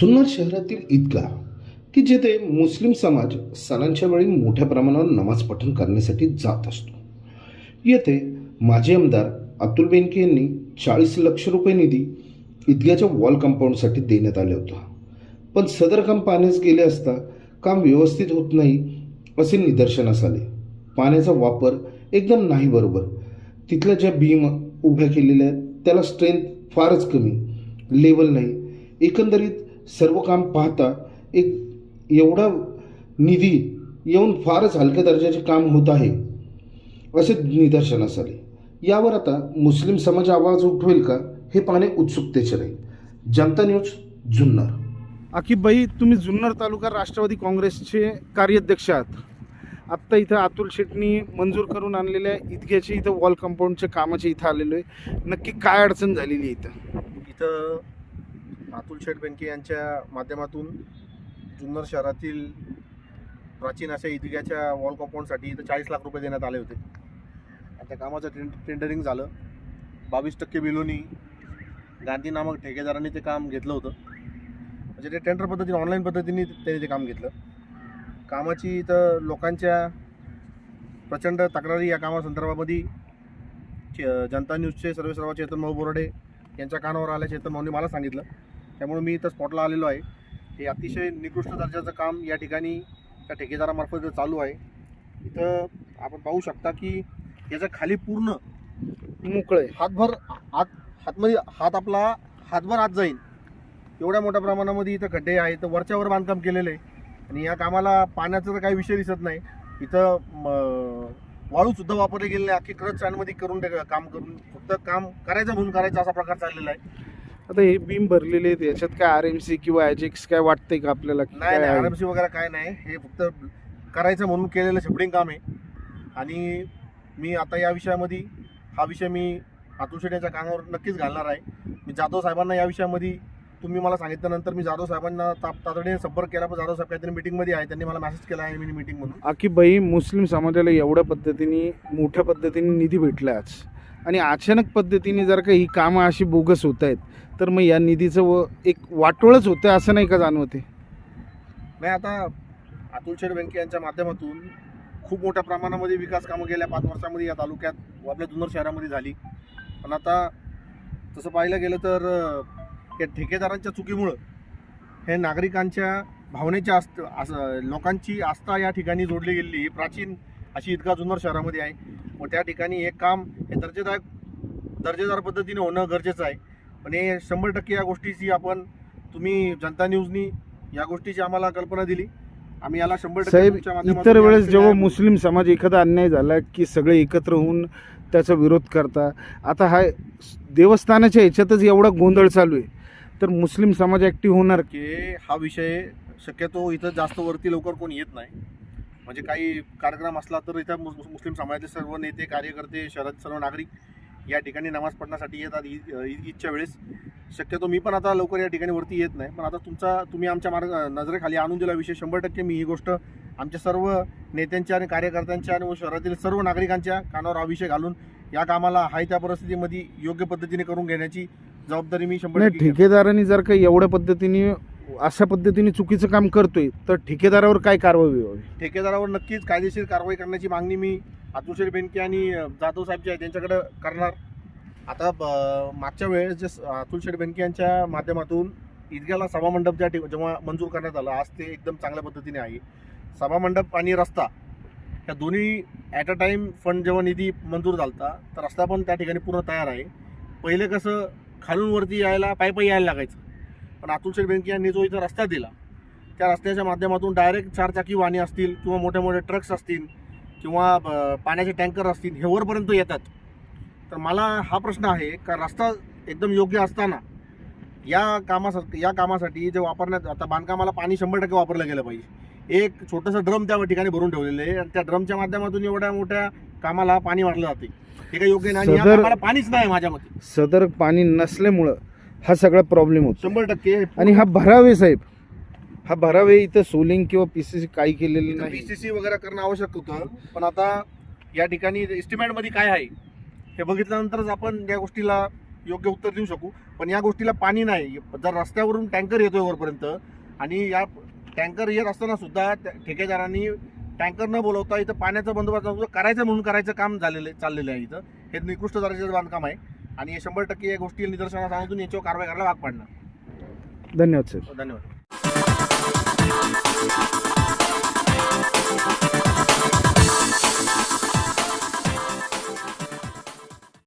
जुन्नर शहरातील ईदगाह की जेथे मुस्लिम समाज सणांच्या वेळी मोठ्या प्रमाणावर नमाज पठण करण्यासाठी जात असतो. येथे माजी आमदार अतुल बेनके यांनी चाळीस लक्ष रुपये निधी ईदगाच्या वॉल कंपाऊंडसाठी देण्यात आला होता. पण सदर काम पाण्यास गेले असता काम व्यवस्थित होत नाही असे निदर्शनास आले. पाण्याचा वापर एकदम नाही बरोबर. तिथल्या ज्या भीम उभ्या केलेल्या आहेत त्याला स्ट्रेंथ फारच कमी. लेवल नाही. एकंदरीत सर्व काम पाहता एक एवढा निधी येऊन फारच हलक्या दर्जाचे काम होत आहे असे निदर्शनास आले. यावर आता मुस्लिम समाज आवाज उठवेल का हे पाहणे उत्सुकतेचे राहील जनता न्यूज जुन्नर. आकिबबाई तुम्ही जुन्नर तालुका राष्ट्रवादी काँग्रेसचे कार्याध्यक्ष आहात. आत्ता इथं अतुल शेटनी मंजूर करून आणलेल्या इतक्याचे इथं वॉल कंपाऊंडच्या कामाचे इथं आलेलो आहे. नक्की काय अडचण झालेली आहे इथं? इथं अतुल शेठ बेंके यांच्या माध्यमातून जुन्नर शहरातील प्राचीन अशा इदिग्याच्या वॉल कॉम्पाऊंडसाठी इथं चाळीस लाख रुपये देण्यात आले होते. आणि त्या कामाचं टें टेंडरिंग झालं. बावीस टक्के बिलोनी गांधी नामक ठेकेदारांनी ते काम घेतलं होतं. म्हणजे ते टेंडर पद्धतीने ऑनलाईन पद्धतीने त्यांनी ते काम घेतलं. कामाची इथं लोकांच्या प्रचंड तक्रारी या कामासंदर्भामध्ये चे- जनता न्यूजचे सर्वेसर्वा चेतन भाऊ बोराडे यांच्या कानावर आल्या चेतन भाऊनी मला सांगितलं. त्यामुळे मी इथं स्पॉटला आलेलो आहे. हे अतिशय निकृष्ट दर्जाचं काम या ठिकाणी त्या ठेकेदारामार्फत चालू आहे. इथं आपण पाहू शकता की याच्या खाली पूर्ण मोकळं आहे. हातभर हात हातमध्ये हात आपला हातभर आत जाईल एवढ्या मोठ्या प्रमाणामध्ये इथं खड्डे आहेत. तर वरच्यावर बांधकाम केलेलं आहे. आणि या कामाला पाण्याचा तर काही विषय दिसत नाही. इथं वाळूसुद्धा वापरले गेलेले नाही अख्खी क्रच स्टँडमध्ये करून काम करून फक्त काम करायचं म्हणून करायचं असा प्रकार चाललेला आहे. आता हे बीम भरलेले आहेत याच्यात काय आर एम सी किंवा ॲजेक्स काय वाटतंय का आपल्याला? की नाही काय नाही आहे? आरएमसी वगैरे काय नाही. हे फक्त करायचं म्हणून केलेलं शेपडिंग काम आहे. आणि मी आता या विषयामध्ये हा विषय मी अतुल यांच्या कानावर नक्कीच घालणार आहे. मी जाधव साहेबांना या विषयामध्ये तुम्ही मला सांगितल्यानंतर मी जाधव साहेबांना ताप तातडीने संपर्क केला पण जाधव साहेब काहीतरी मीटिंगमध्ये आहे त्यांनी मला मेसेज केला आहे मी मीटिंग म्हणून. आकिबबाई मुस्लिम समाजाला एवढ्या पद्धतीने मोठ्या पद्धतीने निधी भेटला आज. आणि अचानक पद्धतीने जर का ही कामं अशी बोगस होत आहेत तर मग या निधीचं व एक वाटोळच होतं असं नाही का जाणवते नाही आता अतुल शेठ बँके यांच्या माध्यमातून खूप मोठ्या प्रमाणामध्ये विकास कामं गेल्या पाच वर्षामध्ये या तालुक्यात व आपल्या जुन्नर शहरामध्ये झाली. पण आता तसं पाहायला गेलं तर या ठेकेदारांच्या चुकीमुळं हे नागरिकांच्या भावनेच्या आस्त असं लोकांची आस्था या ठिकाणी जोडली गेलेली ही प्राचीन अशी इतका जुन्नर शहरामध्ये आहे. व त्या ठिकाणी हे काम हे दर्जेदार दर्जेदार पद्धतीने होणं गरजेचं आहे. पण हे शंभर टक्के या गोष्टीची आपण तुम्ही जनता न्यूजनी या गोष्टीची आम्हाला कल्पना दिली. आम्ही याला शंभर टक्के साहेब इतर वेळेस जेव्हा मुस्लिम समाज एखादा अन्याय झाला की सगळे एकत्र होऊन त्याचा विरोध करता आता हा देवस्थानाच्या ह्याच्यातच एवढा गोंधळ चालू आहे. तर मुस्लिम समाज ॲक्टिव्ह होणार? की हा विषय शक्यतो इथं जास्त वरती लवकर कोणी येत नाही. म्हणजे काही कार्यक्रम असला तर इथं मुस- मुस्लिम समाजातले सर्व नेते कार्यकर्ते शहरात सर्व नागरिक या ठिकाणी नमाज पढण्यासाठी येतात ईद ईद- ईदच्या वेळेस शक्यतो मी पण आता लवकर या ठिकाणी वरती येत नाही पण आता तुमचा तुम्ही आमच्या मार्ग नजरेखाली आणून दिला विषय शंभर टक्के मी ही गोष्ट आमच्या सर्व नेत्यांच्या आणि कार्यकर्त्यांच्या आणि शहरातील सर्व नागरिकांच्या कानावर हा विषय घालून या कामाला हाय त्या परिस्थितीमध्ये योग्य पद्धतीने करून घेण्याची जबाबदारी मी शंभर. ठेकेदारांनी जर का एवढ्या पद्धतीने अशा पद्धतीने चुकीचं काम करतोय तर ठेकेदारावर काय कारवाई व्हावी ठेकेदारावर नक्कीच कायदेशीर कारवाई करण्याची मागणी मी अतुलशेठ बेनके आणि जाधव साहेब जे आहेत त्यांच्याकडे करणार. आता ब- मागच्या वेळेस जे स- बेनके यांच्या माध्यमातून ईदगाला सभामंडप ज्या जेव्हा मंजूर करण्यात आलं आज ते एकदम चांगल्या पद्धतीने आहे. सभामंडप आणि रस्ता या दोन्ही ॲट अ टाईम फंड जेव्हा निधी मंजूर झाला तर रस्ता पण त्या ठिकाणी पूर्ण तयार आहे. पहिले कसं खालूनवरती यायला पायपाई यायला लागायचं. पण अतुल शेठ बेनके यांनी जो इथं रस्ता दिला त्या रस्त्याच्या माध्यमातून डायरेक्ट चारचाकी वाहने असतील किंवा मोठे मोठे ट्रक्स असतील किंवा पाण्याचे टँकर असतील हे वरपर्यंत येतात. तर मला हा प्रश्न आहे का रस्ता एकदम योग्य असताना या कामासाठी या कामासाठी जे वापरण्यात आता बांधकामाला पाणी शंभर टक्के वापरलं गेलं पाहिजे. एक छोटंसं ड्रम त्या ठिकाणी भरून ठेवलेलं आहे आणि त्या ड्रमच्या माध्यमातून एवढ्या मोठ्या कामाला पाणी वाढलं जाते. हे काही योग्य नाही पाणीच नाही माझ्या मते. सदर पाणी नसल्यामुळं हा सगळा प्रॉब्लेम होतो. शंभर टक्के. आणि हा भरावे साहेब हा भरावे इथं सोलिंग किंवा पी सी सी काही केलेलं नाही. पीसीसी वगैरे करणं आवश्यक होतं. पण आता या ठिकाणी एस्टिमेटमध्ये काय आहे हे बघितल्यानंतरच आपण या गोष्टीला योग्य उत्तर देऊ शकू. पण या गोष्टीला पाणी नाही. जर रस्त्यावरून टँकर येतोय वरपर्यंत आणि या टँकर येत असताना सुद्धा ठेकेदारांनी टँकर न बोलवता इथं पाण्याचा बंदोबस्त करायचं म्हणून करायचं काम झालेलं चाललेलं आहे इथं. हे निकृष्ट दर्जाचं बांधकाम आहे. आणि हे शंभर टक्के या गोष्टी निदर्शनास आणून याच्यावर कारवाई करायला भाग पाडणार. धन्यवाद साहेब धन्यवाद.